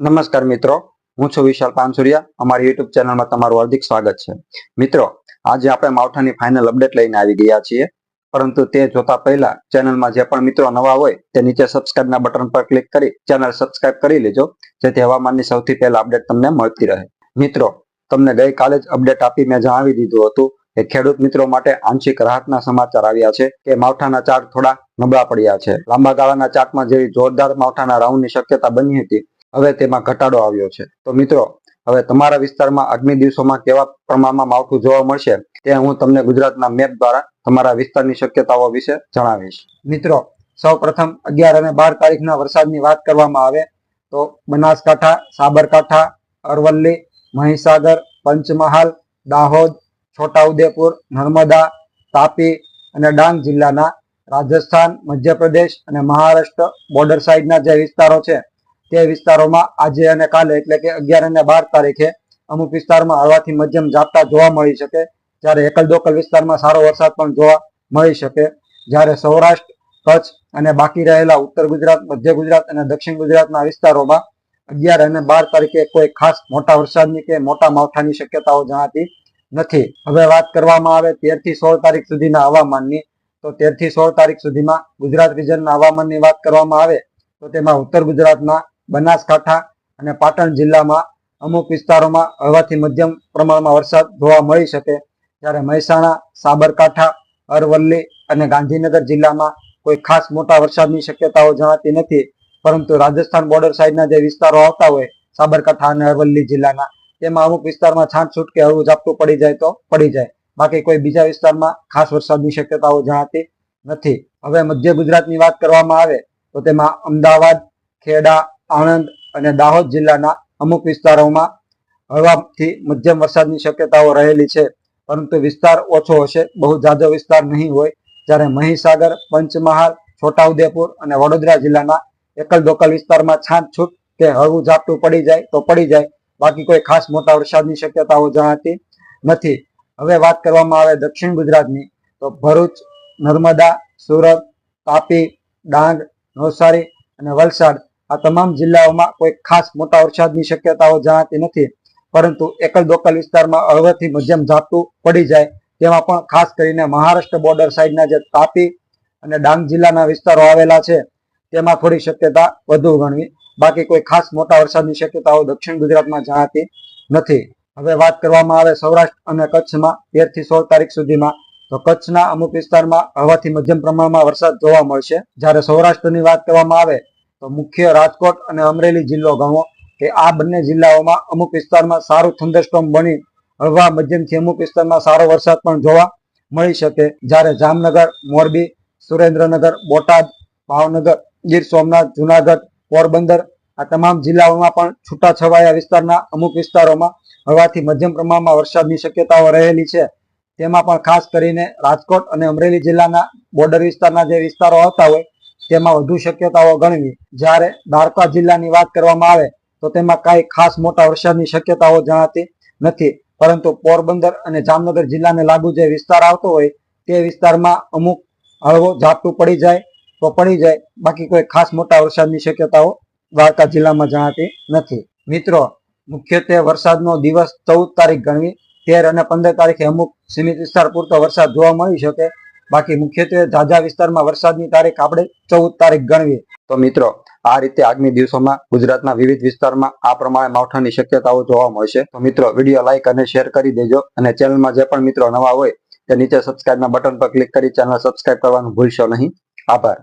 નમસ્કાર મિત્રો, હું છું વિશાલ પાનસુરિયા. અમારી યુટ્યુબ ચેનલમાં તમારું હાર્દિક સ્વાગત છે. મિત્રો, આજે આપણે માવઠાની ફાઇનલ અપડેટ લઈને આવી ગયા છીએ. પરંતુ તે જોતા પહેલા ચેનલમાં જે પણ મિત્રો નવા હોય, તે નીચે સબસ્ક્રાઇબના બટન પર ક્લિક કરી ચેનલ સબસ્ક્રાઇબ કરી લેજો. જેથી હવામાનની સૌથી પહેલા અપડેટ તમને મળતી રહે. મિત્રો, તમને ગઈકાલે જ અપડેટ આપી મેં જણાવી દીધું હતું ખેડૂત મિત્રો માટે આંશિક રાહતના સમાચાર આવ્યા છે કે માવઠાના ચાર્ટ થોડા નબળા પડ્યા છે. લાંબા ગાળાના ચાર્ટમાં જેવી જોરદાર માવઠાના રાઉન્ડની શક્યતા બની હતી. હવે તેમાં ઘટાડો આવ્યો છે. તો મિત્રો, હવે તમારા વિસ્તારમાં આગામી દિવસોમાં કેવા પ્રમાણમાં માવઠું જોવા મળશે તે હું તમને ગુજરાતના મેપ દ્વારા તમારા વિસ્તારની શક્યતાઓ વિશે જણાવીશ. મિત્રો સૌ પ્રથમ અગિયાર અને બાર તારીખના વરસાદની વાત કરવામાં આવે તો બનાસકાંઠા, સાબરકાંઠા, અરવલ્લી, મહીસાગર, પંચમહાલ, દાહોદ છોટાઉદેપુર, નર્મદા, તાપી અને ડાંગ જિલ્લાના રાજસ્થાન, મધ્યપ્રદેશ અને મહારાષ્ટ્ર બોર્ડર સાઈડના જે વિસ્તારો છે, તે વિસ્તારોમાં આજે અને કાલે એટલે કે અગિયાર અને બાર તારીખે અમુક વિસ્તારમાં હળવાથી મધ્યમ ઝાપટા જોવા મળી શકે. જ્યારે એકલ દોકલ વિસ્તારમાં સારો વરસાદ પણ જોવા મળી શકે. જ્યારે સૌરાષ્ટ્ર, કચ્છ અને બાકી રહેલા ઉત્તર ગુજરાત, મધ્ય ગુજરાત અને દક્ષિણ ગુજરાતના વિસ્તારોમાં અગિયાર અને બાર તારીખે કોઈ ખાસ મોટા વરસાદની કે મોટા માવઠાની શક્યતાઓ જણાતી નથી. હવે વાત કરવામાં આવે તેરથી સોળ તારીખ સુધીના હવામાનની, તો તેરથી સોળ તારીખ સુધીમાં ગુજરાત રિજનના હવામાનની વાત કરવામાં આવે, તો તેમાં ઉત્તર ગુજરાતના બનાસકાંઠા અને પાટણ જિલ્લામાં અમુક વિસ્તારોમાં હળવાથી મધ્યમ પ્રમાણમાં વરસાદ જોવા મળી શકે. જ્યારે મહેસાણા, સાબરકાંઠા, અરવલ્લી અને ગાંધીનગર જિલ્લામાં કોઈ ખાસ મોટા વરસાદની શક્યતાઓ જણાતી નથી. પરંતુ રાજસ્થાન બોર્ડર સાઈડના જે વિસ્તારો આવતા હોય, સાબરકાંઠા અને અરવલ્લી જિલ્લાના તેમાં અમુક વિસ્તારમાં છાંટછૂટ કે હળવું ઝાપટું પડી જાય તો પડી જાય. બાકી કોઈ બીજા વિસ્તારમાં ખાસ વરસાદની શક્યતાઓ જણાતી નથી. હવે મધ્ય ગુજરાતની વાત કરવામાં આવે તો તેમાં અમદાવાદ, ખેડા, આણંદ અને દાહોદ જિલ્લાના અમુક વિસ્તારોમાં હળવાથી મધ્યમ વરસાદની શક્યતાઓ રહેલી છે. પરંતુ વિસ્તાર ઓછો હશે, બહુ જાજો વિસ્તાર નહીં હોય, જ્યારે મહીસાગર, પંચમહાલ, છોટાઉદેપુર અને વડોદરા જિલ્લાના એકલ દોકલ વિસ્તારમાં છાંટ છૂટ કે હળવું ઝાપટું પડી જાય તો પડી જાય. બાકી કોઈ ખાસ મોટા વરસાદની શક્યતાઓ જણાતી નથી. હવે વાત કરવામાં આવે દક્ષિણ ગુજરાતની, તો ભરૂચ, નર્મદા, સુરત, તાપી, ડાંગ, નવસારી અને વલસાડ આ તમામ જિલ્લાઓમાં કોઈ ખાસ મોટા વરસાદની શક્યતાઓ જણાતી નથી. પરંતુ એકલ દોકલ વિસ્તારમાં હળવેથી મધ્યમ ઝાપટું પડી જાય તેમાં પણ ખાસ કરીને મહારાષ્ટ્ર બોર્ડર સાઈડના જે તાપી અને ડાંગ જિલ્લાના વિસ્તારો આવેલા છે, તેમાં થોડી શક્યતા વધુ ગણવી બાકી કોઈ ખાસ મોટા વરસાદની શક્યતાઓ દક્ષિણ ગુજરાતમાં જણાતી નથી. હવે વાત કરવામાં આવે સૌરાષ્ટ્ર અને કચ્છમાં, તેરથી સોળ તારીખ સુધીમાં, તો કચ્છના અમુક વિસ્તારમાં હળવાથી મધ્યમ પ્રમાણમાં વરસાદ જોવા મળશે. જ્યારે સૌરાષ્ટ્રની વાત કરવામાં આવે, તો મુખ્ય રાજકોટ અને અમરેલી જિલ્લો ગણો કે આ બંને જિલ્લાઓમાં અમુક વિસ્તારમાં સારું થંડરસ્ટોમ બની, હળવા મધ્યમથી અમુક વિસ્તારમાં સારો વરસાદ પણ જોવા મળી શકે. જ્યારે જામનગર, મોરબી, સુરેન્દ્રનગર, બોટાદ, ભાવનગર, ગીર સોમનાથ, જુનાગઢ પોરબંદર, આ તમામ જિલ્લાઓમાં પણ છૂટાછવાયા વિસ્તારના અમુક વિસ્તારોમાં હળવાથી મધ્યમ પ્રમાણમાં વરસાદની શક્યતાઓ રહેલી છે. તેમાં પણ ખાસ કરીને રાજકોટ અને અમરેલી જિલ્લાના બોર્ડર વિસ્તારના જે વિસ્તારો આવતા હોય, તેમાં વધુ શક્યતાઓ ગણવી. જ્યારે દ્વારકા જિલ્લાની વાત કરવામાં આવે, તો તેમાં કાંઈ ખાસ મોટા વરસાદની શક્યતાઓ જણાતી નથી. પરંતુ પોરબંદર અને જામનગર જિલ્લાને લાગુ જે વિસ્તાર આવતો હોય, તે વિસ્તારમાં અમુક હળવો ઝાપટું પડી જાય તો પડી જાય. બાકી કોઈ ખાસ મોટા વરસાદની શક્યતાઓ દ્વારકા જિલ્લામાં જણાતી નથી. મિત્રો, મુખ્યત્વે વરસાદનો દિવસ ચૌદ તારીખ ગણવી, તેર અને પંદર તારીખે અમુક સીમિત વિસ્તાર પૂરતો વરસાદ જોવા મળી શકે. બાકી મુખ્યત્વે ઝાઝા વિસ્તારમાં વરસાદની તારીખ આપણે ચૌદ તારીખ ગણવી. તો મિત્રો, આ રીતે આગામી દિવસોમાં ગુજરાતના વિવિધ વિસ્તારમાં આ પ્રમાણે માવઠાની શક્યતાઓ જોવા મળશે તો મિત્રો, વીડિયો લાઇક અને શેર કરી દેજો અને ચેનલમાં જે પણ મિત્રો નવા હોય તે નીચે સબસ્ક્રાઇબના બટન પર ક્લિક કરી ચેનલ સબસ્ક્રાઇબ કરવાનું ભૂલશો નહીં. આભાર.